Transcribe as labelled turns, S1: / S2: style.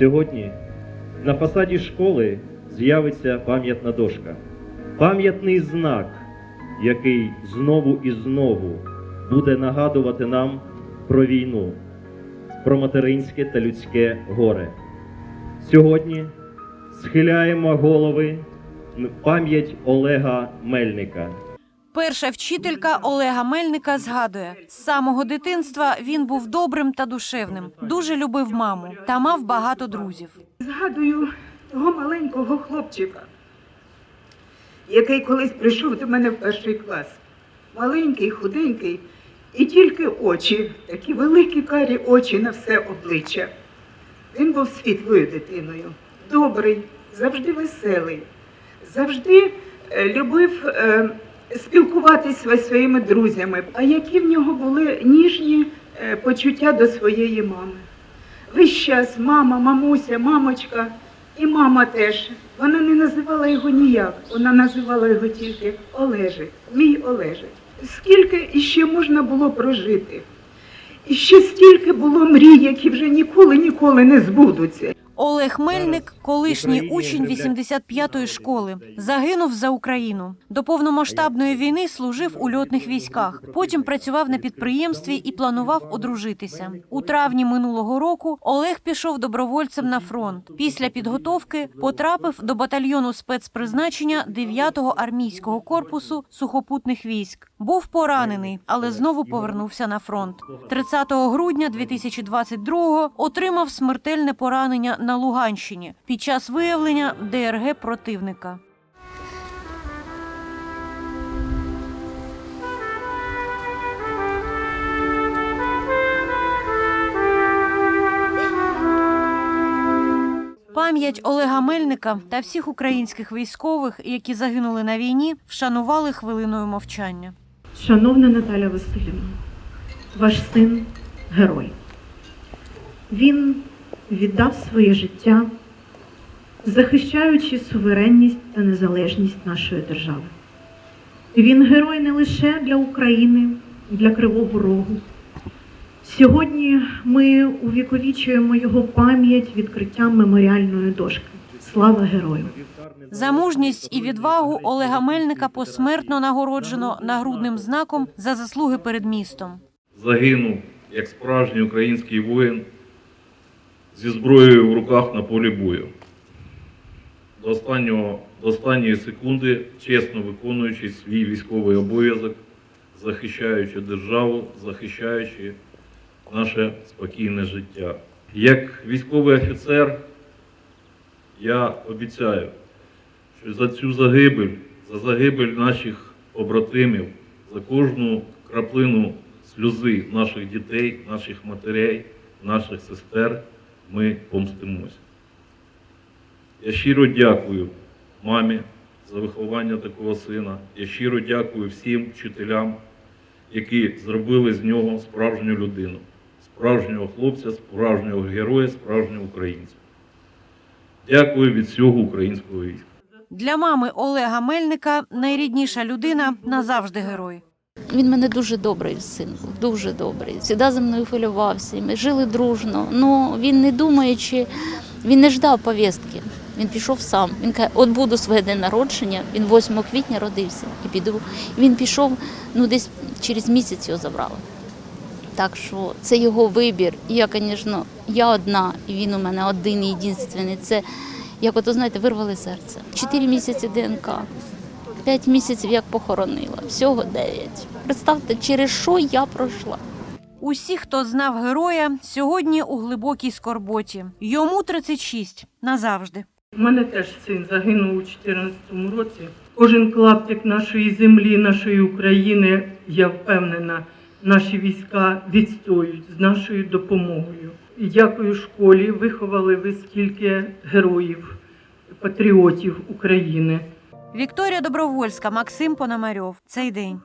S1: Сьогодні на фасаді школи з'явиться пам'ятна дошка, пам'ятний знак, який знову і знову буде нагадувати нам про війну, про материнське та людське горе. Сьогодні схиляємо голови в пам'ять Олега Мельника.
S2: Перша вчителька Олега Мельника згадує, з самого дитинства він був добрим та душевним, дуже любив маму та мав багато друзів.
S3: Згадую того маленького хлопчика, який колись прийшов до мене в перший клас. Маленький, худенький, і тільки очі, такі великі карі очі на все обличчя. Він був світлою дитиною, добрий, завжди веселий, завжди е, любив е, спілкуватися зі своїми друзями. А які в нього були ніжні е, почуття до своєї мами. Весь час мама, мамуся, мамочка і мама теж. Вона не називала його ніяк, вона називала його тільки Олежик, мій Олежик. Скільки іще можна було прожити? І ще стільки було мрій, які вже ніколи ніколи не збудуться.
S2: Олег Мельник, колишній учень
S1: люблять
S2: 85-ї школи, загинув за Україну. До повномасштабної війни служив у льотних військах. Потім працював на підприємстві і планував одружитися. У травні минулого року Олег пішов добровольцем на фронт. Після підготовки потрапив до батальйону спецпризначення 9-го армійського корпусу сухопутних військ. Був поранений, але знову повернувся на фронт. 30 грудня 2022-го отримав смертельне поранення на Луганщині під час виявлення ДРГ противника. Пам'ять Олега Мельника та всіх українських військових, які загинули на війні, вшанували хвилиною мовчання.
S4: Шановна Наталя Васильівна, ваш син герой. Він віддав своє життя, захищаючи суверенність та незалежність нашої держави. Він герой не лише для України, для Кривого Рогу. Сьогодні ми увіковічуємо його пам'ять відкриттям меморіальної дошки. Слава герою!
S2: За мужність і відвагу Олега Мельника посмертно нагороджено нагрудним знаком за заслуги перед містом.
S5: загинув як справжній український воїн зі зброєю в руках на полі бою. До, останнього, до останньої секунди, чесно виконуючи свій військовий обов'язок, захищаючи державу, захищаючи наше спокійне життя. Як військовий офіцер, я обіцяю, що за цю загибель, за загибель наших побратимів, за кожну краплину сльози наших дітей, наших матерей, наших сестер ми помстимося. Я щиро дякую мамі за виховання такого сина. Я щиро дякую всім вчителям, які зробили з нього справжню людину, справжнього хлопця, справжнього героя, справжнього українця. Дякую від всього українського війська.
S2: Для мами Олега Мельника найрідніша людина назавжди герой.
S6: Він мене дуже добрий син був, дуже добрий. Завжди за мною хвилювався. Ми жили дружно. Ну він не думаючи, він не ждав повістки. Він пішов сам. Він каже, от буду своє день народження. Він 8 квітня родився і піду. Він пішов, ну десь через місяць його забрали. Так що це його вибір. І я, звісно, я одна, і він у мене один єдиний. Це як ото знаєте, вирвали серце. Чотири місяці ДНК. П'ять місяців як похоронила, всього дев'ять. Представте, через що я пройшла.
S2: Усі, хто знав героя, сьогодні у глибокій скорботі. Йому 36 назавжди.
S4: У мене теж син загинув у 2014 році. Кожен клаптик нашої землі, нашої України, я впевнена, наші війська відстоюють з нашою допомогою. І дякую школі. Виховали ви скільки героїв, патріотів України.
S2: Вікторія Добровольська, Максим Пономарьов. Цей день.